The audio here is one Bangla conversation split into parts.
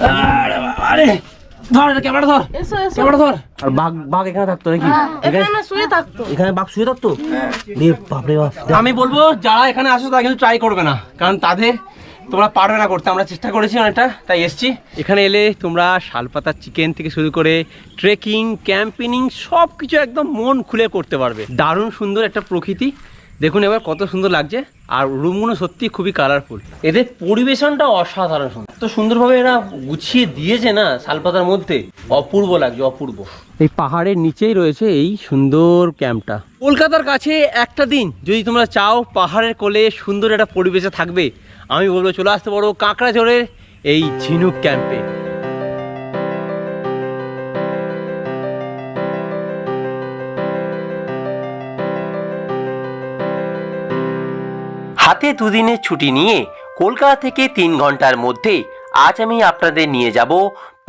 আরে বাবা, ধর এটা ক্যামেরা ধর। এসো এসো। ক্যামেরা ধর। আর বাঘ বাঘ এখানে থাকতো নাকি? এখানে এখানে শুয়ে থাকতো। এখানে বাঘ শুয়ে থাকতো? রে বাপরে বাপ। আমি বলব যারা এখানে আসো তারা কিন্তু ট্রাই করবে না। কারণ তাদের তোমরা পারবে না করতে। আমরা চেষ্টা করেছি অনেকটা তাই এসছি। এখানে এলে তোমরা শালপাতার চিকেন থেকে শুরু করে ট্রেকিং ক্যাম্পিনিং সব কিছু একদম মন খুলে করতে পারবে। দারুণ সুন্দর একটা প্রকৃতি। দেখুন এবার কত সুন্দর লাগছে আর রুমগুলো সত্যি খুবই কালারফুল এদের পরিবেশনটা অসাধারণ সুন্দর। এত সুন্দরভাবে এরা গুছিয়ে দিয়েছে না শালপাতার মধ্যে। অপূর্ব লাগছে অপূর্ব। এই পাহাড়ের নিচেই রয়েছে এই সুন্দর ক্যাম্পটা। কলকাতার কাছে একটা দিন যদি তোমরা চাও পাহাড়ের কোলে সুন্দর একটা পরিবেশে থাকবে আমি বলব চলে আসতে পারো কাঁকড়াঝোড়ের এই ঝিনুক ক্যাম্পে। হাতে দুদিনের ছুটি নিয়ে কলকাতা থেকে তিন ঘণ্টার মধ্যে আজ আমি আপনাদের নিয়ে যাব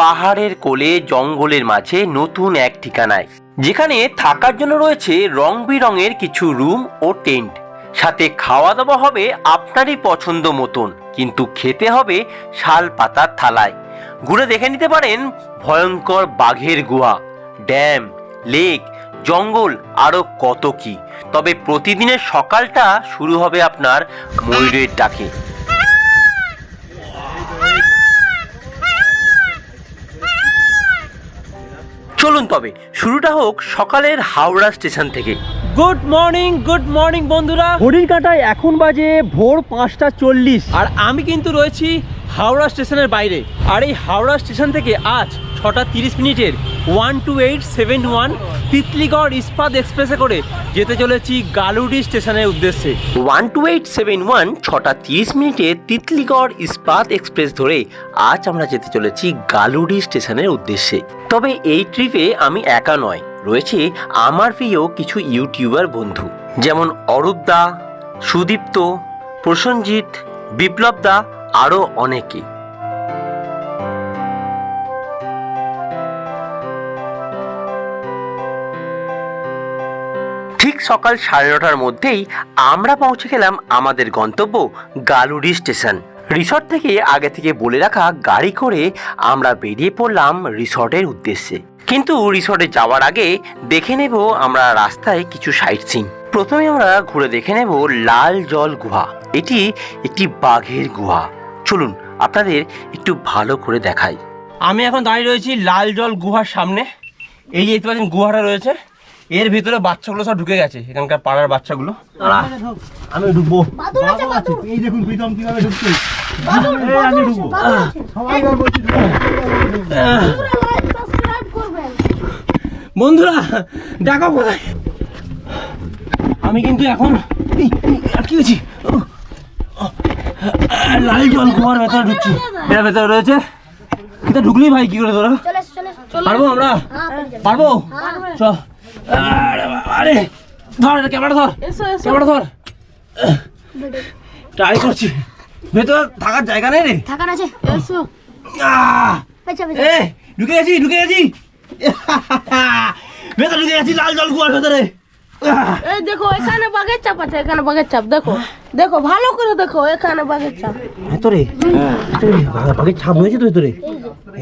পাহাড়ের কোলে জঙ্গলের মাঝে নতুন এক ঠিকানায়। যেখানে থাকার জন্য রয়েছে রং বেরঙের কিছু রুম ও টেন্ট। সাথে খাওয়া দাওয়া হবে আপনারই পছন্দ মতন, কিন্তু খেতে হবে শাল পাতার থালায়। ঘুরে দেখে নিতে পারেন ভয়ঙ্কর বাঘের গুহা, ড্যাম, লেক জঙ্গল আরও কত কি? তবে প্রতিদিনের সকালটা শুরু হবে আপনার ময়ূরের ডাকে। চলুন তবে শুরুটা হোক সকালের হাওড়া স্টেশন থেকে। গুড মর্নিং গুড মর্নিং বন্ধুরা। ঘড়ির কাটায় এখন বাজে ভোর পাঁচটা চল্লিশ। আর আমি কিন্তু রয়েছি হাওড়া স্টেশনের বাইরে। আর এই হাওড়া স্টেশন থেকে আজ ছটা তিরিশ মিনিটের one two eight seven one Titlagarh Ispat এক্সপ্রেসে করে যেতে চলেছি গালুডি স্টেশনের উদ্দেশ্যে। One two eight seven one ছটা তিরিশ মিনিটে তিতলিগড় ইস্পাত এক্সপ্রেস ধরে আজ আমরা যেতে চলেছি গালুডি স্টেশনের উদ্দেশ্যে। তবে এই ট্রিপে আমি একা নয়, রয়েছে আমার প্রিয় কিছু ইউটিউবার বন্ধু। যেমন অরূপ দা, সুদীপ্ত, প্রসঞ্জিৎ, বিপ্লব দা আরও অনেকে। ঠিক সকাল সাড়ে নটার মধ্যেই আমরা পৌঁছে গেলাম আমাদের গন্তব্য গালুড়ি স্টেশন। রিসর্ট থেকে আগে থেকে বলে রাখা গাড়ি করে আমরা বেরিয়ে পড়লাম রিসর্টের উদ্দেশ্যে। কিন্তু রিসর্টে যাওয়ার আগে দেখে নেব আমরা রাস্তায় কিছু সাইট সিন। প্রথমে আমরা ঘুরে দেখে নেব লাল জল গুহা। এটি একটি বাঘের গুহা। চলুন আপনাদের একটু ভালো করে দেখাই। আমি এখন দাঁড়িয়ে রয়েছি লাল জল গুহার সামনে। এই যে দেখতে পাচ্ছেন গুহাটা রয়েছে। এর ভিতরে বাচ্চাগুলো সব ঢুকে গেছে এখানকার পাড়ার বাচ্চাগুলো। আমি ঢুকবো। এই দেখুন প্রীতম কীভাবে ঢুকছে। আমি ঢুকবো। বন্ধুরা দেখো কোথায়? আমি কিন্তু এখন আটকে গেছি লাল জল কুয়ার ভেতরে ঢুকছি। এটা ভেতরে রয়েছে? কিন্তু ঢুকলি ভাই কি করে তোরা। পারব আমরা। পারব। চ আরে ধর এটা ক্যামেরা ধর। এসো এসো। ক্যামেরা ধর। ট্রাই করছি। ভেতর থাকার জায়গা নেই রে। থাকার আছে। এসো। এ ঢুকে গেছি ঢুকে গেছি। ভেতরে ঢুকে গেছি লাল জল কুয়ার ভেতরে! এই দেখো এখানে বাঘের চাপ আছে এখানে বাঘের চাপ দেখো। দেখো ভালো করে দেখো এখানে বাঘের চাপ। ভেতরে ভেতরে বাঘের ছাপ রয়েছে তো ভেতরে?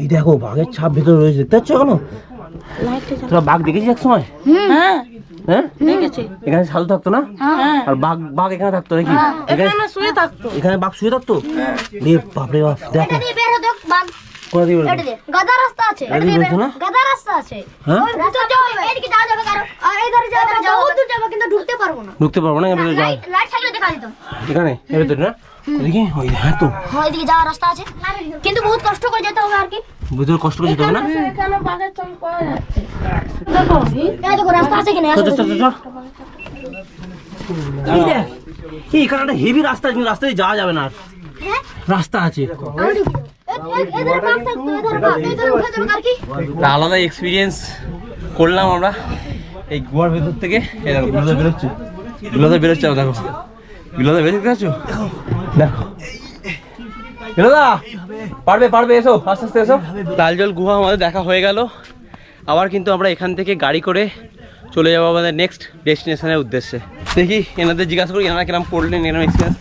এই দেখো বাঘের ছাপ ভেতরে রয়েছে দেখতে পাচ্ছ এখনও? তোরা বাঘ দেখেছিস এক সময় হ্যাঁ। হ্যাঁ? দেখেছি। এখানে শাল থাকতো না? হ্যাঁ। আর বাঘ বাঘ এখানে থাকতো নাকি? এখানে এখানে শুয়ে থাকতো। এখানে বাঘ শুয়ে থাকতো? রে বাপরে বাপ দেখো। কোথা দিয়ে বেরোবে? গাদা রাস্তা আছে? গাদা রাস্তা হ্যাঁ? ওই ভিতর যাওয়া এদিকে যাওয়া যাবে কারও। আর এইধারে যাওয়া যাবে বহুত যাবে কিন্তু ঢুকতে পারব না। ঢুকতে পারব না এর যাও। লাইট লাইট থাকলে দেখা যেত এখানে এর ভেতরে না? দেখি ওই হ্যাঁ তো। হ্যাঁ এদিকে যাওয়ার রাস্তা আছে। কিন্তু বহুত কষ্ট করে যেতে হবে আর কি। কষ্ট করে যেতে হবে না? এখানে বাঘের চাপ পাওয়া যাচ্ছে। দেখো এই দেখো রাস্তা আছে কিনা? চল, চল, চল, চল। এই দেখ, এই এখানে একটা হেভি রাস্তা আছে কিন্তু রাস্তা যাওয়া যাবে না আর। হ্যাঁ? রাস্তা আছে। আলাদা এক্সপিরিয়েন্স করলাম আমরা। এই গুহার ভেতর থেকে এই দেখো গুলোতে বেরোচ্ছে। গুলোতে বেরোচ্ছে দেখো। গুলোতে দেখতে দেখো। দাদা পারবে পারবে এসো আস্তে আস্তে এসো। লালজল গুহা আমাদের দেখা হয়ে গেল। আবার কিন্তু আমরা এখান থেকে গাড়ি করে চলে যাব আমাদের নেক্সট ডেস্টিনেশনের উদ্দেশ্যে। দেখি এনাদের জিজ্ঞাসা করি এনারা কিরম করলেন এরকম এক্সপিরিয়েন্স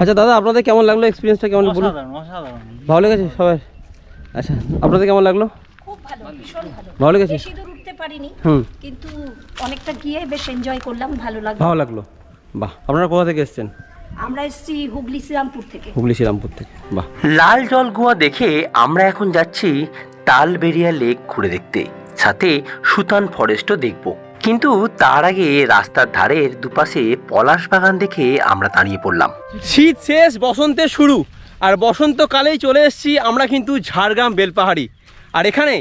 আচ্ছা দাদা আপনাদের কেমন লাগল এক্সপিরিয়েন্সটা কেমন বলুন। অসাধারণ অসাধারণ। ভালো লেগেছে সবাই? আচ্ছা আপনাদের কেমন লাগল? খুব ভালো ভীষণ ভালো। ভালো লেগেছে? বেশি দূর উঠতে পারিনি হুম। কিন্তু অনেকটা গিয়ে বেশ এনজয় করলাম ভালো লাগল। ভালো লাগল। বাহ আপনারা কোথা থেকে এসেছেন? আমরা এসেছি হুগলি শ্রীরামপুর থেকে। হুগলি শ্রীরামপুর থেকে। বাহ। লাল জল গুয়া দেখে আমরা এখন যাচ্ছি তালবেরিয়া লেক ঘুরে দেখতে। সাথে সুতান ফরেস্টও দেখব। কিন্তু তার আগে রাস্তার ধারের দুপাশে পলাশ বাগান দেখে আমরা দাঁড়িয়ে পড়লাম। শীত শেষ, বসন্তের শুরু। আর বসন্তকালেই চলে এসেছি আমরা কিন্তু ঝাড়গ্রাম বেলপাহাড়ি। আর এখানে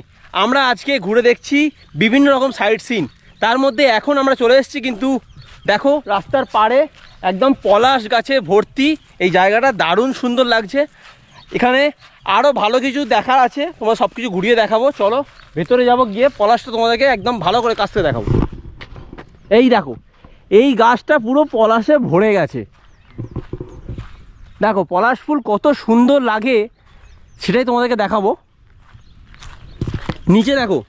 আমরা আজকে ঘুরে দেখছি বিভিন্ন রকম সাইট সিন তার মধ্যে এখন আমরা চলে এসেছি কিন্তু দেখো রাস্তার পাড়ে একদম পলাশ গাছে ভর্তি। এই জায়গাটা দারুণ সুন্দর লাগছে। এখানে আরও ভালো কিছু দেখার আছে। তোমার সব কিছু ঘুরিয়ে দেখাবো। চলো, ভেতরে যাব গিয়ে পলাশটা তোমাদেরকে একদম ভালো করে কাছ থেকে দেখাবো। এই দেখো, এই গাছটা পুরো পলাশে ভরে গেছে। দেখো, পলাশ ফুল কত সুন্দর লাগে, সেটাই তোমাদেরকে দেখাবো। নিচে দেখো,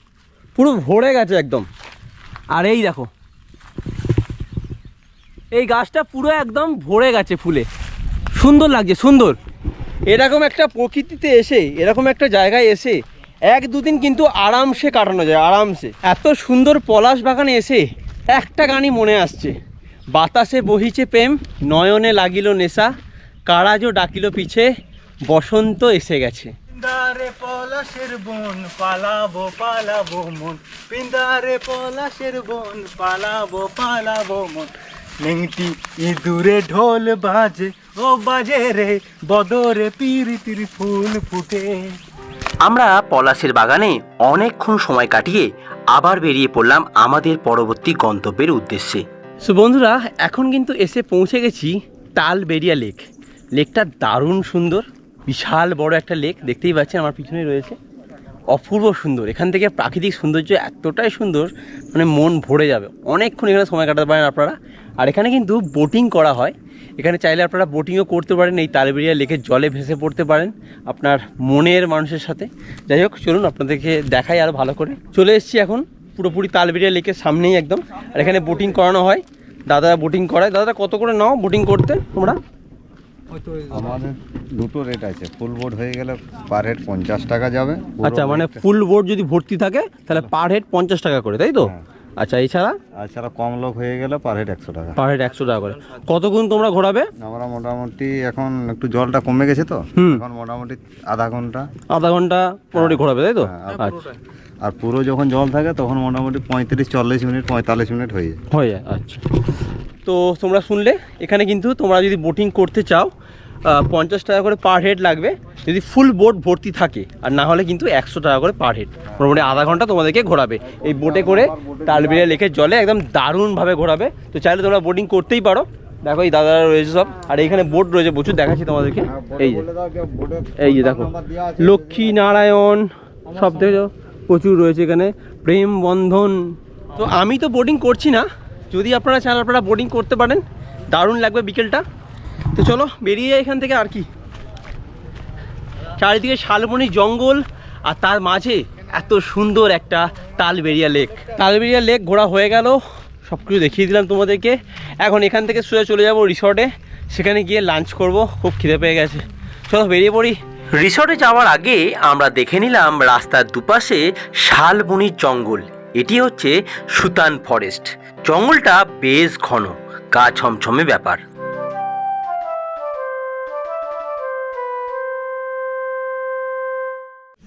পুরো ভরে গেছে একদম। আর এই দেখো, এই গাছটা পুরো একদম ভরে গেছে ফুলে। সুন্দর লাগছে, সুন্দর। এরকম একটা প্রকৃতিতে এসে, এরকম একটা জায়গায় এসে, এক দুদিন কিন্তু আরামসে কাটানো যায়, আরামসে। এত সুন্দর পলাশ বাগানে এসে একটা গানই মনে আসছে। বাতাসে বহিছে প্রেম, নয়নে লাগিল নেশা, কারাজও ডাকিল পিছে, বসন্ত এসে গেছে। পিন্দারে পলাশের বন বন ইঁদুরে ঢোল বাজে, ও বাজে রে, বদরে পিরিতির ফুল ফুটে। আমরা পলাশের বাগানে অনেকক্ষণ সময় কাটিয়ে আবার বেরিয়ে পড়লাম আমাদের পরবর্তী গন্তব্যের উদ্দেশ্যে। সো বন্ধুরা, এখন কিন্তু এসে পৌঁছে গেছি তাল তালবেরিয়া লেক। লেকটা দারুণ সুন্দর, বিশাল বড় একটা লেক, দেখতেই পাচ্ছেন আমার পিছনে রয়েছে। অপূর্ব সুন্দর, এখান থেকে প্রাকৃতিক সৌন্দর্য এতটাই সুন্দর মানে মন ভরে যাবে। অনেকক্ষণ এখানে সময় কাটাতে পারেন আপনারা। আর এখানে কিন্তু বোটিং করা হয়। এখানে চাইলে আপনারা বোটিংও করতে পারেন এই তালবেরিয়া লেকের জলে ভেসে পড়তে পারেন আপনার মনের মানুষের সাথে। যাই হোক চলুন আপনাদেরকে দেখাই আরও ভালো করে। চলে এসছি এখন পুরোপুরি তালবেরিয়া লেকের সামনেই একদম। আর এখানে বোটিং করানো হয়। দাদা বোটিং করায়। দাদা কত করে নাও বোটিং করতে তোমরা? আমাদের দুটো রেট আছে। ফুল বোর্ড হয়ে গেলে পার হেড পঞ্চাশ টাকা যাবে। আচ্ছা মানে ফুল বোর্ড যদি ভর্তি থাকে তাহলে পার হেড পঞ্চাশ টাকা করে তাই তো? হ্যাঁ। আচ্ছা এছাড়া আর ছাড়া কম লোক হয়ে গেলে পার হেড একশো টাকা। পার হেড একশো টাকা করে। কতক্ষণ তোমরা ঘোরাবে? আমরা মোটামুটি এখন একটু জলটা কমে গেছে তো এখন মোটামুটি আধা ঘণ্টা। আধা ঘণ্টা পনেরোটি ঘোরাবে তাই তো? হ্যাঁ, আচ্ছা। আর পুরো যখন জল থাকে তখন মোটামুটি পঁয়ত্রিশ চল্লিশ মিনিট পঁয়তাল্লিশ মিনিট হয়ে যায়। হয়ে যায় আচ্ছা। তো তোমরা শুনলে এখানে কিন্তু তোমরা যদি বোটিং করতে চাও পঞ্চাশ টাকা করে পার হেড লাগবে। যদি ফুল বোট ভর্তি থাকে আর না হলে কিন্তু একশো টাকা করে পার হেড মোটামুটি আধা ঘণ্টা তোমাদেরকে ঘোরাবে। এই বোটে করে তালবেরিয়া লেকের জলে একদম দারুণভাবে ঘোরাবে। তো চাইলে তোমরা বোটিং করতেই পারো। দেখো এই দাদারা রয়েছে সব। আর এইখানে বোট রয়েছে প্রচুর দেখাচ্ছি তোমাদেরকে। এই যে। এই যে দেখো লক্ষ্মী নারায়ণ সব থেকে প্রচুর রয়েছে এখানে। প্রেম বন্ধন তো আমি তো বোটিং করছি না। যদি আপনারা চান আপনারা বোটিং করতে পারেন। দারুণ লাগবে বিকেলটা। তো চলো বেরিয়ে যাই এখান থেকে আর কি। চারিদিকে শালবনি জঙ্গল আর তার মাঝে এত সুন্দর একটা তালবেরিয়া লেক তালবেরিয়া লেক ঘোরা হয়ে গেল সব কিছু দেখিয়ে দিলাম তোমাদেরকে। এখন এখান থেকে সোজা চলে যাব রিসর্টে সেখানে গিয়ে লাঞ্চ করব, খুব খিদে পেয়ে গেছে। চলো বেরিয়ে পড়ি। রিসর্টে যাওয়ার আগে আমরা দেখে নিলাম রাস্তার দুপাশে শালবনির জঙ্গল। এটি হচ্ছে সুতান ফরেস্ট। জঙ্গলটা বেশ ঘন, গা ছমছমে ব্যাপার।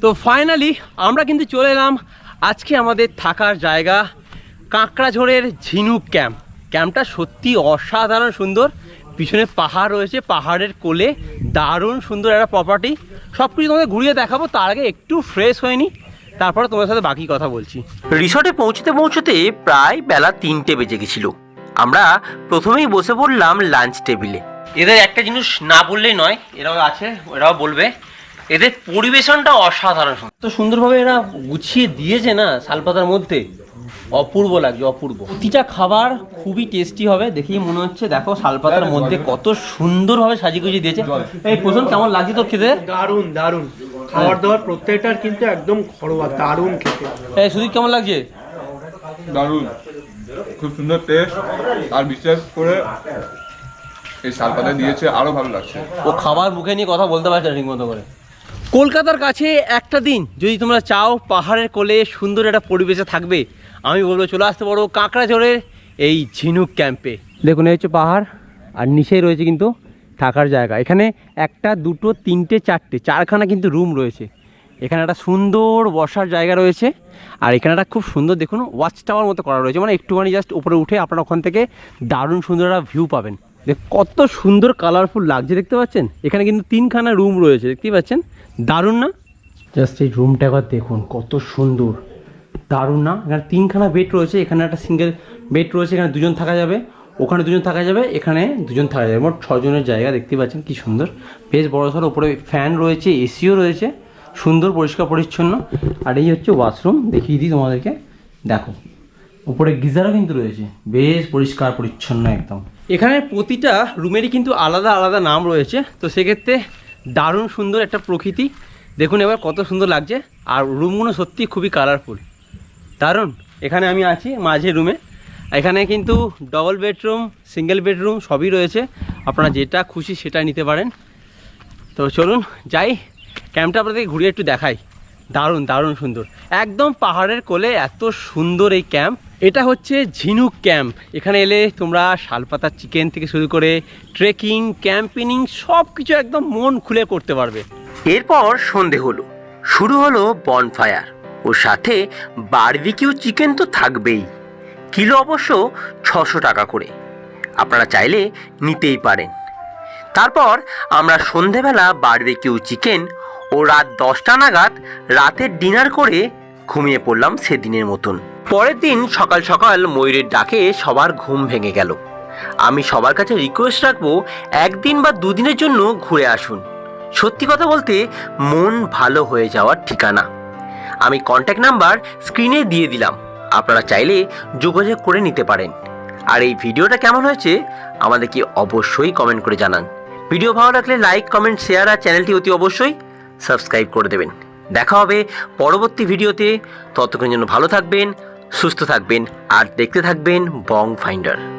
তো ফাইনালি আমরা কিন্তু চলে এলাম আজকে আমাদের থাকার জায়গা কাঁকড়াঝোড়ের ঝিনুক ক্যাম্প। ক্যাম্পটা সত্যি অসাধারণ সুন্দর। পিছনে পাহাড় রয়েছে পাহাড়ের কোলে দারুণ সুন্দর একটা প্রপার্টি সব কিছু তোমাদের ঘুরিয়ে দেখাবো তার আগে একটু ফ্রেশ হয়নি। তারপরে তোমার সাথে বাকি কথা বলছি। রিসর্টে পৌঁছতে পৌঁছতে প্রায় বেলা তিনটে বেজে গেছিল। আমরা প্রথমেই বসে পড়লাম লাঞ্চ টেবিলে এদের একটা জিনিস না বললেই নয় এরাও আছে এরাও বলবে। এদের পরিবেশনটা অসাধারণ তো সুন্দরভাবে এরা গুছিয়ে দিয়েছে না শালপাতার মধ্যে? অপূর্ব লাগছে অপূর্ব। প্রতিটা খাবার খুবই টেস্টি হবে দেখেই মনে হচ্ছে দেখো শালপাতার মধ্যে কত সুন্দরভাবে সাজিয়ে গুছিয়ে দিয়েছে এই প্রথম কেমন লাগছে তোর খেতে? দারুণ দারুণ খাবার দাবার প্রত্যেকটার কিন্তু একদম ঘরোয়া দারুণ খেতে। এই সুদীপ কেমন লাগছে? দারুণ। খুব সুন্দর টেস্ট আর বিশেষ করে এই শালপাতা দিয়েছে আরও ভালো লাগছে। ও খাবার মুখে নিয়ে কথা বলতে পারছে না ঠিক মতো করে। কলকাতার কাছে একটা দিন যদি তোমরা চাও পাহাড়ের কোলে সুন্দর একটা পরিবেশে থাকবে, আমি বলব চলে আসতে পারো কাঁকড়াঝোড়ের এই ঝিনুক ক্যাম্পে দেখুন, এই হচ্ছে পাহাড়, আর নিচেই রয়েছে কিন্তু থাকার জায়গা। এখানে একটা, দুটো, তিনটে, চারটে, চারখানা কিন্তু রুম রয়েছে। এখানে একটা সুন্দর বসার জায়গা রয়েছে, আর এখানে একটা খুব সুন্দর, দেখুন ওয়াচ টাওয়ার মতো করা রয়েছে। মানে একটুখানি জাস্ট উপরে উঠে আপনারা ওখান থেকে দারুণ সুন্দর একটা ভিউ পাবেন। দেখ, কত সুন্দর কালারফুল লাগছে, দেখতে পাচ্ছেন? এখানে কিন্তু তিনখানা রুম রয়েছে, দেখতেই পাচ্ছেন? দারুণ না? জাস্ট এই রুমটা একবার দেখুন কত সুন্দর। দারুণ না? এখানে তিনখানা বেড রয়েছে এখানে একটা সিঙ্গেল বেড রয়েছে এখানে দুজন থাকা যাবে। ওখানে দুজন থাকা যাবে এখানে দুজন থাকা যাবে। মোট ছজনের জায়গা দেখতে পাচ্ছেন কি সুন্দর। বেশ বড় সড়ো উপরে ফ্যান রয়েছে এসিও রয়েছে। সুন্দর পরিষ্কার পরিচ্ছন্ন। আর এই হচ্ছে ওয়াশরুম দেখিয়ে দিই তোমাদেরকে। দেখো উপরে গিজারও কিন্তু রয়েছে। বেশ পরিষ্কার পরিচ্ছন্ন একদম। এখানে প্রতিটা রুমেরই কিন্তু আলাদা আলাদা নাম রয়েছে। তো সেক্ষেত্রে দারুণ সুন্দর একটা প্রকৃতি। দেখুন এবার কত সুন্দর লাগছে। আর রুমগুলো সত্যি খুবই কালারফুল দারুণ। এখানে আমি আছি মাঝে রুমে এখানে কিন্তু ডবল বেডরুম সিঙ্গেল বেডরুম সবই রয়েছে। আপনারা যেটা খুশি সেটা নিতে পারেন। তো চলুন, যাই। ক্যাম্পটা আপনাদেরকে ঘুরিয়ে একটু দেখাই। দারুণ দারুণ সুন্দর। একদম পাহাড়ের কোলে এত সুন্দর এই ক্যাম্প। এটা হচ্ছে ঝিনুক ক্যাম্প। এখানে এলে তোমরা শালপাতার চিকেন থেকে শুরু করে ট্রেকিং, ক্যাম্পিনিং সব কিছু একদম মন খুলে করতে পারবে। এরপর সন্ধে হলো। শুরু হলো বনফায়ার ওর সাথে বারবিকিউ চিকেন তো থাকবেই। কিলো অবশ্য ছশো টাকা করে। আপনারা চাইলে নিতেই পারেন। তারপর আমরা সন্ধেবেলা বারবিকিউ চিকেন ও রাত দশটা নাগাদ রাতের ডিনার করে ঘুমিয়ে পড়লাম সেদিনের মতন। পরের দিন সকাল সকাল ময়ূরের ডাকে সবার ঘুম ভেঙে গেল। আমি সবার কাছে রিকোয়েস্ট রাখব একদিন বা দুদিনের জন্য ঘুরে আসুন। সত্যি কথা বলতে মন ভালো হয়ে যাওয়ার ঠিকানা। আমি কন্ট্যাক্ট নাম্বার স্ক্রিনে দিয়ে দিলাম। আপনারা চাইলে যোগাযোগ করে নিতে পারেন। আর এই ভিডিওটা কেমন হয়েছে আমাদেরকে অবশ্যই কমেন্ট করে জানান। ভিডিও ভালো লাগলে লাইক কমেন্ট শেয়ার আর চ্যানেলটি অতি অবশ্যই সাবস্ক্রাইব করে দেবেন। দেখা হবে পরবর্তী ভিডিওতে। ততক্ষণ জন্য ভালো থাকবেন, সুস্থ থাকবেন, আর দেখতে থাকবেন বং ফাইন্ডার।